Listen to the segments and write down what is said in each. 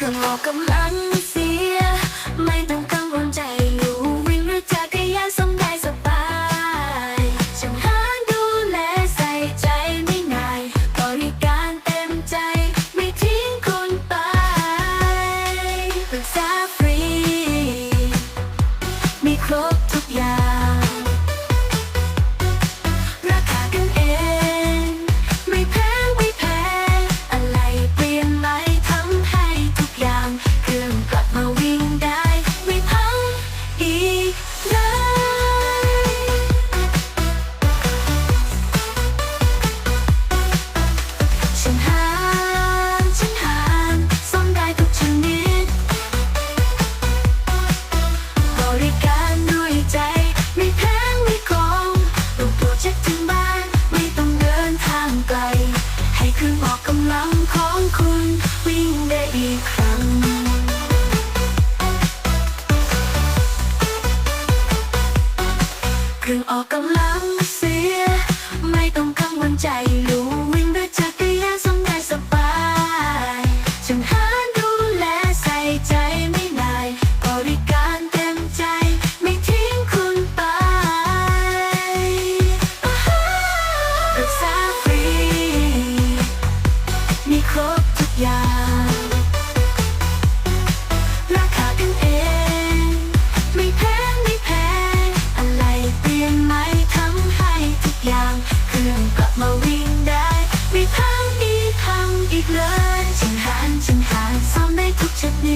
เครื่องโลกกำลังเสีย ไม่ต้องกังวลใจอยู่ วิ่งหรือจักรยานสมได้สบายช่างหาดูแลใส่ใจไม่นายบริการเต็มใจ ไม่ทิ้งคุณไปปรึกษา คือออกกำลังของคุณวิ่งได้อีกครั้ง คือออกกำลังเสีย ไม่ต้องกังวลใจรู้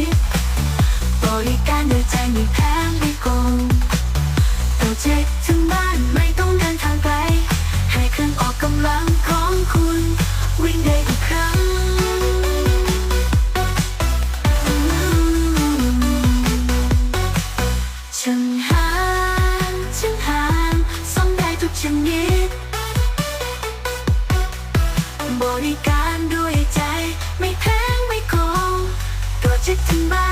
ิดบริการโดยใจมีแพงไม่โกงโปรเจกต์ถึงบ้านไม่ project in mind.